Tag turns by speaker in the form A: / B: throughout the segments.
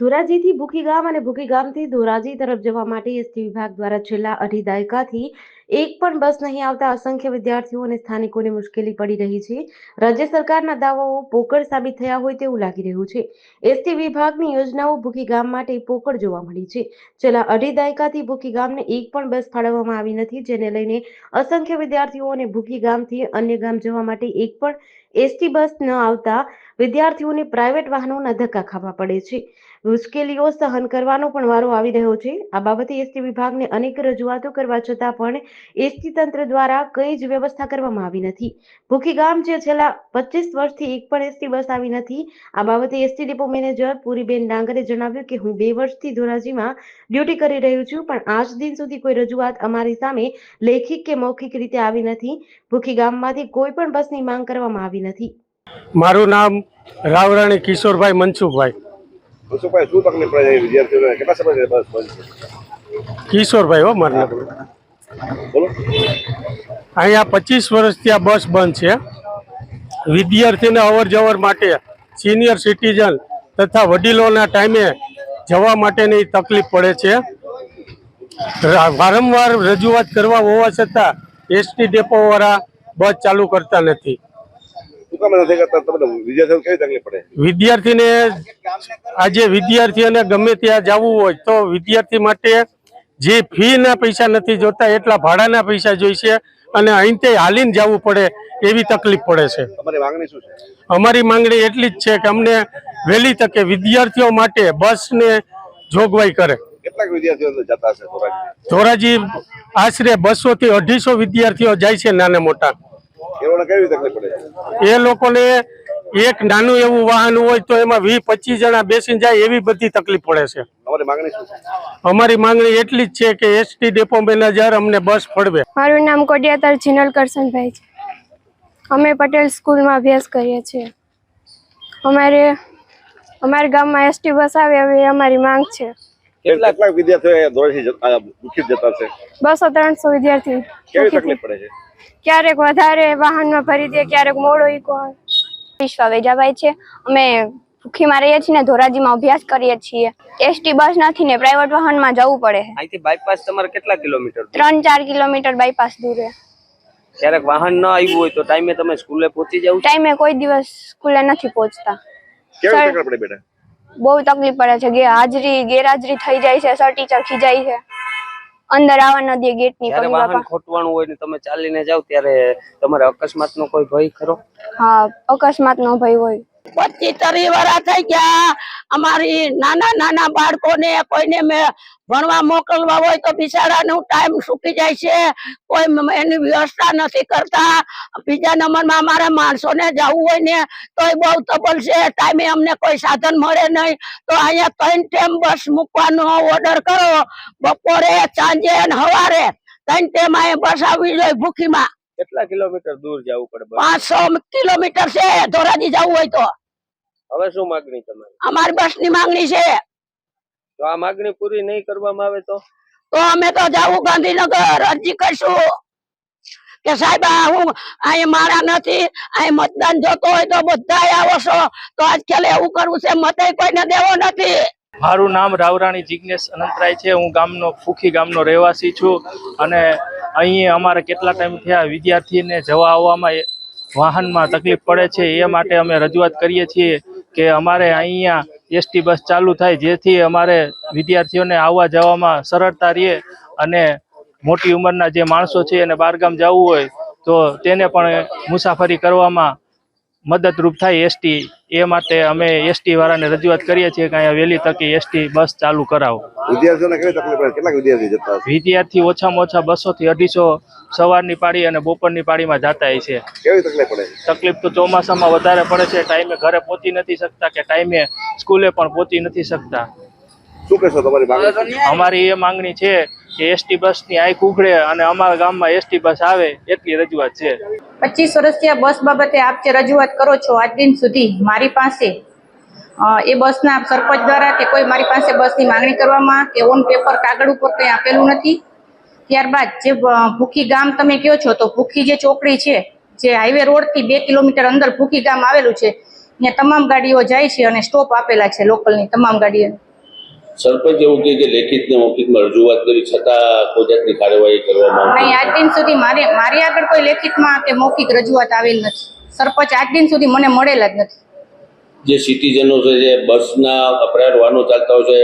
A: ધોરાજીથી ભૂખી ગામ અને ભૂખી ગામથી ધોરાજી તરફ જવા માટે એસટી વિભાગ દ્વારા છેલ્લા અઢી દાયકાથી એક પણ બસ નહીં આવતા અસંખ્ય વિદ્યાર્થીઓ અને સ્થાનિકોને મુશ્કેલી પડી રહી છે. રાજ્ય સરકારના દાવાઓ પોકળ સાબિત થયા હોય તેવું લાગી રહ્યું છે. એસટી વિભાગની યોજનાઓ ભૂખી ગામ માટે પોકળ જોવા મળી છે. છેલ્લા અઢી દાયકાથી ભૂખી ગામને એક પણ બસ ફાળવવામાં આવી નથી, જેને લઈને અસંખ્ય વિદ્યાર્થીઓ અને ભૂખી ગામથી અન્ય ગામ જવા માટે એક પણ એસટી બસ ન આવતા વિદ્યાર્થીઓને પ્રાઇવેટ વાહનોના ધક્કા ખાવા પડે છે. મુશ્કેલીઓ સહન કરવાનો પણ વારો આવી રહ્યો છે. આ બાબતે એસટી વિભાગને અનેક રજૂઆતો કરવા છતાં પણ એસટી તંત્ર દ્વારા કઈ જ વ્યવસ્થા કરવામાં આવી નથી. ભૂખી ગામ જે છેલ્લા પચીસ વર્ષથી એક પણ એસટી બસ આવી નથી, આ બાબતે ST depot manager Puriben Dangre જણાવ્યું કે હું બે વર્ષથી ધોરાજીમાં ડ્યુટી કરી રહ્યું છું, પણ આજ દિન સુધી કોઈ રજૂઆત અમારી સામે લેખિત કે મૌખિક રીતે આવી નથી. ભૂખી ગામમાંથી કોઈ પણ બસની માંગ કરવામાં આવી નથી.
B: મારું નામ રાવરાણી કિશોરભાઈ મનસુખભાઈ.
C: મનસુખભાઈ શું તકલીફ પડે વિદ્યાર્થીઓને કેટલા સમયથી બસ બંધ
B: કિશોરભાઈ હો મારું
C: બોલો.
B: અહીંયા પચીસ વર્ષથી આ બસ બંધ છે. વિદ્યાર્થીને અવર જવર માટે સિનિયર સિટીઝન તથા વડીલોના ટાઈમે જવા માટેની તકલીફ પડે છે. વારંવાર રજૂઆત કરવા હોવા છતાં એસટી ડેપોવાળા બસ ચાલુ કરતા નથી. વિદ્યાર્થીને આજે વિદ્યાર્થીઓને ગમે ત્યાં જવું હોય તો વિદ્યાર્થી માટે જે ફીના પૈસા નથી જોતા એટલા ભાડાના પૈસા જોઈશે અને અહીંથી હાલીને જવું પડે એવી તકલીફ પડે છે. અમારી માંગણી એટલી જ છે કે અમને વહેલી તકે વિદ્યાર્થીઓ માટે બસને જોગવાઈ કરે.
C: ધોરાજી
B: આશરે બસો થી અઢીસો વિદ્યાર્થીઓ જાય છે નાના મોટા.
C: એઓને કેવી તકલીફ પડે?
B: એ લોકોને એક નાનું એવું વાહન હોય તો એમાં વીસ પચીસ જણા બેસી જાય એવી બધી તકલીફ પડે છે.
C: તમારી માંગણી શું છે?
B: અમારી માંગણી એટલી જ છે કે એસટી ડેપો મેનેજર અમને બસ ફળવે.
D: મારું નામ કોડિયાતર જીનલ કરશનભાઈ છે. અમે પટેલ સ્કૂલમાં અભ્યાસ કરીએ છીએ. અમારે અમારા ગામમાં એસટી બસ આવે એવી અમારી માંગ છે.
C: કેટલાક કેટલાક વિદ્યાર્થીઓ ધોરાજી જતા- દુઃખિત જતા છે?
D: બસો ત્રણસો વિદ્યાર્થી
C: કેવી તકલીફ પડે છે?
D: ક્યારેક વધારે વાહનમાં ભરી દે ક્યારેક મોડો ઈકો આવે.
E: વિશ્વા વેજાભાઈ છે. અમે ભૂખીમાં રહીએ છીએ ને ધોરાજીમાં અભ્યાસ કરીએ છીએ. એસટી બસ નથી ને પ્રાઇવેટ વાહનમાં જવું પડે. છે
F: અહીંથી બાયપાસ તમારે કેટલા કિલોમીટર
E: ત્રણ ચાર કિલોમીટર બાયપાસ દૂર છે.
F: ક્યારેક વાહન ન આવ્યું હોય તો ટાઈમે તમે સ્કૂલે પહોંચી જાવ
E: ટાઈમે કોઈ દિવસ સ્કૂલે નથી પહોંચતા.
C: કેવી તકલીફ પડે બેટા?
E: બહુ તકલીફ પડે છે. કે હાજરી ગેરહાજરી થઈ જાય છે સર ટીચર ખીજાય છે. અંદર આવવા ન દે ગેટની પડી
F: વાહન
E: બાપા
F: ખોટવાનું હોય ને તમે ચાલીને જાવ ત્યારે તમારે અકસ્માત નો કોઈ ભય ખરો?
E: હા અકસ્માત નો ભય હોય.
G: પચીસ ત્રીસ વર્ષ થઈ ગયા. અમારી નાના નાના બાળકોને કોઈને મેં ભણવા મોકલવા હોય તો બિચારાનું ટાઈમ સુકી જાય છે. કોઈ એની વ્યવસ્થા નથી કરતા. બીજા નંબરમાં અમારા માણસોને જવું હોય ને તોય બહુ તબલ છે. ટાઈમે અમને કોઈ સાધન મળે નહીં. તો અહીંયા ત્રણ ટાઈમ બસ મૂકવાનો ઓર્ડર કરો. બપોરે સાંજે અને સવારે ત્રણ ટાઈમ અહીંયા બસ આવવી જોઈએ ભૂખીમાં.
F: કેટલા કિલોમીટર દૂર જવું પડે
G: પાંચસો કિલોમીટર છે. ધોરાજી જવું હોય તો.
F: હવે શું માગણી તમારી?
G: અમારી બસની માંગણી છે.
F: જો આ માગણી પૂરી નહીં કરવામાં આવે તો?
G: તો અમે તો જાવું ગાંધીનગર અરજી કરશું. કે સાહેબ આ હું અહીં મારા નથી અહીં મતદાન જોતો હોય તો બધા આવો છો તો આજકાલ એવું કરવું છે મતે કોઈને દેવો નથી.
H: મારું નામ રાવરાણી જિજ્ઞેશ અનંતરાય છે. હું ગામનો ફૂખી ગામનો રહેવાસી છું અને અહીં અમારે કેટલા ટાઈમ થયા વિદ્યાર્થીને જવા આવવામાં વાહનમાં તકલીફ પડે છે. એ માટે અમે રજૂઆત કરીએ છીએ. કે અમારે અહીંયા એસટી બસ ચાલુ થાય, જેથી અમારે વિદ્યાર્થીઓને આવવા જવામાં સરળતા રહે અને મોટી ઉંમરના જે માણસો છે એને બહારગામ જવું હોય, તો તેને પણ મુસાફરી કરવામાં મદદરૂપ થાય એસટી. એ માટે અમે એસટી વાળાને રજૂઆત કરીએ છીએ કે અહીંયા વહેલી તકે એસટી બસ ચાલુ કરાવો.
C: વિદ્યાર્થીઓને કેવી તકલીફ પડે? કેટલાક વિદ્યાર્થી જતા
H: વિદ્યાર્થી ઓછામાં ઓછા બસો થી અઢીસો સવારની પાળી અને બપોરની પાળીમાં જતા છે.
C: કેવી તકલીફ પડે?
H: તકલીફ તો ચોમાસામાં વધારે પડે છે. ટાઈમે ઘરે પહોંચી નથી શકતા કે ટાઈમે સ્કૂલે પણ પહોંચી નથી શકતા.
C: શું કહેશો તમારી
H: અમારી એ માંગણી છે કે એસટી બસની આંખ ઉઘડે અને અમારા ગામમાં એસટી બસ આવે, એટલી રજૂઆત છે.
I: પચીસ વર્ષથી બસ બાબતે આપ જે રજૂઆત કરો છો, આજ દિન સુધી મારી પાસે એ બસના સરપંચ દ્વારા કે કોઈ મારી પાસે બસની માંગણી કરવામાં કે ઓન પેપર કાગળ ઉપર કંઈ આપેલું નથી? ત્યારબાદ જે ભૂખી ગામ તમે કહો છો, તો ભૂખી જે ચોકડી છે, જે હાઈવે રોડથી બે કિલોમીટર અંદર ભૂખી ગામ આવેલું છે, ત્યાં તમામ ગાડીઓ જાય છે અને સ્ટોપ આપેલા છે લોકલની તમામ ગાડીઓ.
J: સરપંચ એવું કે લેખિત ને મૌખિકમાં રજૂઆત કરી છતાં કોઈ જાતની કાર્યવાહી કરવામાં
I: નહીં આજ દિન સુધી મારે મારી આગળ કોઈ લેખિતમાં કે મૌખિક રજૂઆત આવેલ નથી. સરપંચ આજ દિન સુધી મને મળેલા જ નથી.
J: જે સિટીઝનો છે જે બસના અપરાધ વાહનો ચાલતા હોય છે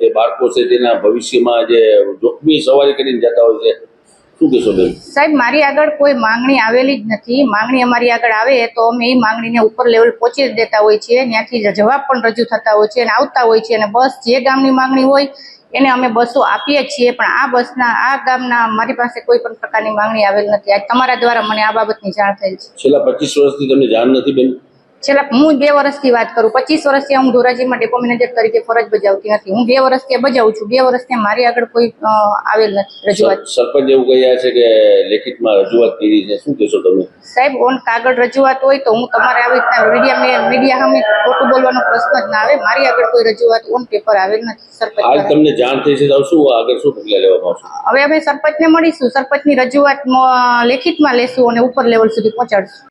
J: જે બાળકો છે તેના ભવિષ્યમાં જે જોખમી સવારી કરીને જતા હોય છે શું કહેશો બેન?
I: સાહેબ મારી આગળ કોઈ માંગણી આવેલી જ નથી. માંગણી અમારી આગળ આવે તો અમે એ માંગણીને ઉપર લેવલ પહોંચી દેતા હોય છીએ. ત્યાંથી જવાબ પણ રજૂ થતા હોય છે અને આવતા હોય છે અને બસ જે ગામની માંગણી હોય એને અમે બસો આપીએ છીએ. પણ આ બસના આ ગામના મારી પાસે કોઈ પણ પ્રકારની માંગણી આવેલ નથી. આજ તમારા દ્વારા મને આ બાબતની જાણ થયેલ છે.
J: છેલ્લા પચીસ વર્ષથી તમને જાણ નથી બેન?
I: છેલ્લા હું બે વર્ષથી વાત કરું પચીસ વર્ષથી હું ધોરાજીમાં ડેપો મેનેજર તરીકે ફરજ બજાવતી નથી. હું બે વર્ષથી બજાવું છું બે વર્ષથી મારી આગળ કોઈ આવેલ નથી રજૂઆત.
J: સરપંચ એવું કહ્યા છે કે લેખિતમાં રજૂઆત કરી છે. શું કહેશો તમે?
I: સાહેબ ઓન કાગળ રજૂઆત હોય તો હું તમારે આવી રીતના મીડિયા મીડિયા સામે ખોટું બોલવાનો પ્રશ્ન જ ના આવે. મારી આગળ કોઈ રજૂઆત ઓન પેપર આવેલ નથી સરપંચ
J: આજ તમને જાણ થઈ છે તો શું આગળ શું પગલાં લેવામાં આવશે
I: હવે અમે સરપંચને મળીશું. સરપંચની રજૂઆત લેખિતમાં લેશું અને ઉપર લેવલ સુધી પહોંચાડશું.